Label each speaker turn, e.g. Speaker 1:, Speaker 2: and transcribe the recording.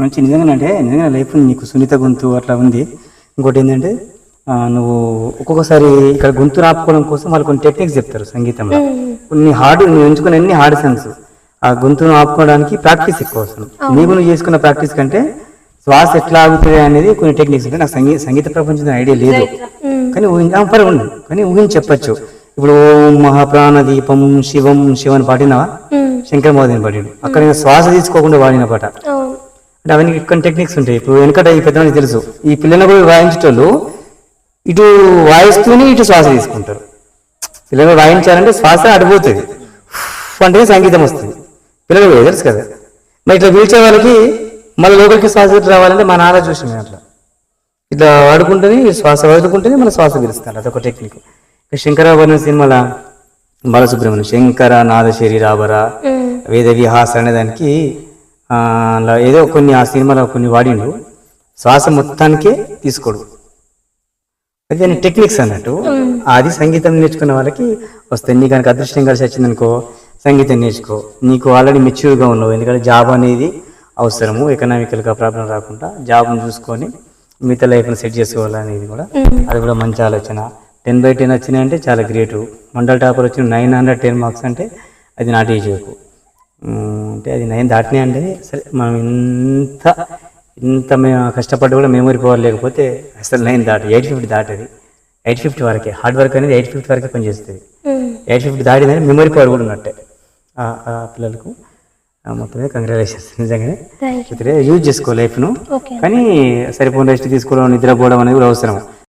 Speaker 1: మంచి నిజంగా అంటే నిజంగా లైఫ్ నీకు సున్నిత గొంతు అట్లా ఉంది. ఇంకోటి ఏంటంటే నువ్వు ఒక్కొక్కసారి ఇక్కడ గొంతు ఆపుకోవడం కోసం వాళ్ళు కొన్ని టెక్నిక్స్ చెప్తారు సంగీతంలో. కొన్ని హార్డ్ నువ్వు ఎంచుకున్న అన్ని హార్డ్ సాంగ్స్ ఆ గొంతును ఆపుకోవడానికి ప్రాక్టీస్ ఎక్కువ వస్తుంది నీకు నువ్వు చేసుకున్న ప్రాక్టీస్ కంటే శ్వాస ఎట్లా ఆగుతుంది అనేది కొన్ని టెక్నిక్స్ ఉంటాయి. నాకు సంగీత సంగీత ప్రపంచం ఐడియా లేదు. కానీ ఊహించ పరి ఉంది కానీ ఊహించి చెప్పచ్చు. ఇప్పుడు ఓం మహాప్రాణ దీపం శివం శివన్ పాడినావా? శంకర మోదీని పాడాడు అక్కడ శ్వాస తీసుకోకుండా వాడిన పాట. అంటే అవన్నీ కొన్ని టెక్నిక్స్ ఉంటాయి. ఇప్పుడు వెనకట ఈ పెద్దవాళ్ళకి తెలుసు. ఈ పిల్లలు కూడా వాయించేటోళ్ళు ఇటు వాయిస్తూనే ఇటు శ్వాస తీసుకుంటారు. పిల్లలు వాయించాలంటే శ్వాస అడిపోతుంది అంటే సంగీతం వస్తుంది. పిల్లలు తెలుసు కదా. మరి ఇట్లా పిలిచే వాళ్ళకి మళ్ళీ లోపలికి శ్వాస రావాలంటే మా నాన్న చూసాం అట్లా. ఇట్లా వాడుకుంటేనే ఈ శ్వాస వదులుకుంటేనే మన శ్వాస పిలుస్తారు. అదొక టెక్నిక్ శంకరాభరణ సినిమాల బాలసుబ్రహ్మణ్యం శంకర నాద శరీరాభర వేద విహాస అనే దానికి అలా ఏదో కొన్ని ఆ సినిమాలో కొన్ని వాడిండు. శ్వాస మొత్తానికే తీసుకోడు. అది దాని టెక్నిక్స్ అన్నట్టు. అది సంగీతం నేర్చుకున్న వాళ్ళకి వస్తాయి. నీకు కనుక అదృష్టం కలిసి వచ్చిందనుకో సంగీతం నేర్చుకో. నీకు ఆల్రెడీ మెచ్యూర్గా ఉన్నావు. ఎందుకంటే జాబ్ అనేది అవసరము. ఎకనామికల్గా ప్రాబ్లం రాకుండా జాబ్ను చూసుకొని మిగతా లైఫ్ని సెట్ చేసుకోవాలనేది కూడా అది కూడా మంచి ఆలోచన. టెన్ బై టెన్ వచ్చినాయంటే చాలా గ్రేటు. మండల్ టాపర్ వచ్చిన నైన్ హండ్రెడ్ టెన్ మార్క్స్ అంటే అది నాట్ ఈజీ అంటే అది నైన్ దాటినాయి అంటే సరే మనం ఇంత ఇంత మేము కష్టపడి కూడా మెమొరీ పవర్ లేకపోతే అసలు నైన్ దాటి ఎయిట్ ఫిఫ్టీ దాటది. ఎయిట్ ఫిఫ్టీ వరకే హార్డ్ వర్క్ అనేది ఎయిట్ ఫిఫ్టీ వరకే పనిచేస్తుంది. ఎయిట్ ఫిఫ్టీ దాటిందని మెమొరీ పవర్ కూడా ఉన్నట్టే. ఆ పిల్లలకు మొత్తం కంగ్రాచులేషన్స్ నిజంగానే. యూజ్ చేసుకో లైఫ్ను కానీ సరిపోయిన రెస్ట్ తీసుకోవడం నిద్రపోవడం అనేది కూడా అవసరం.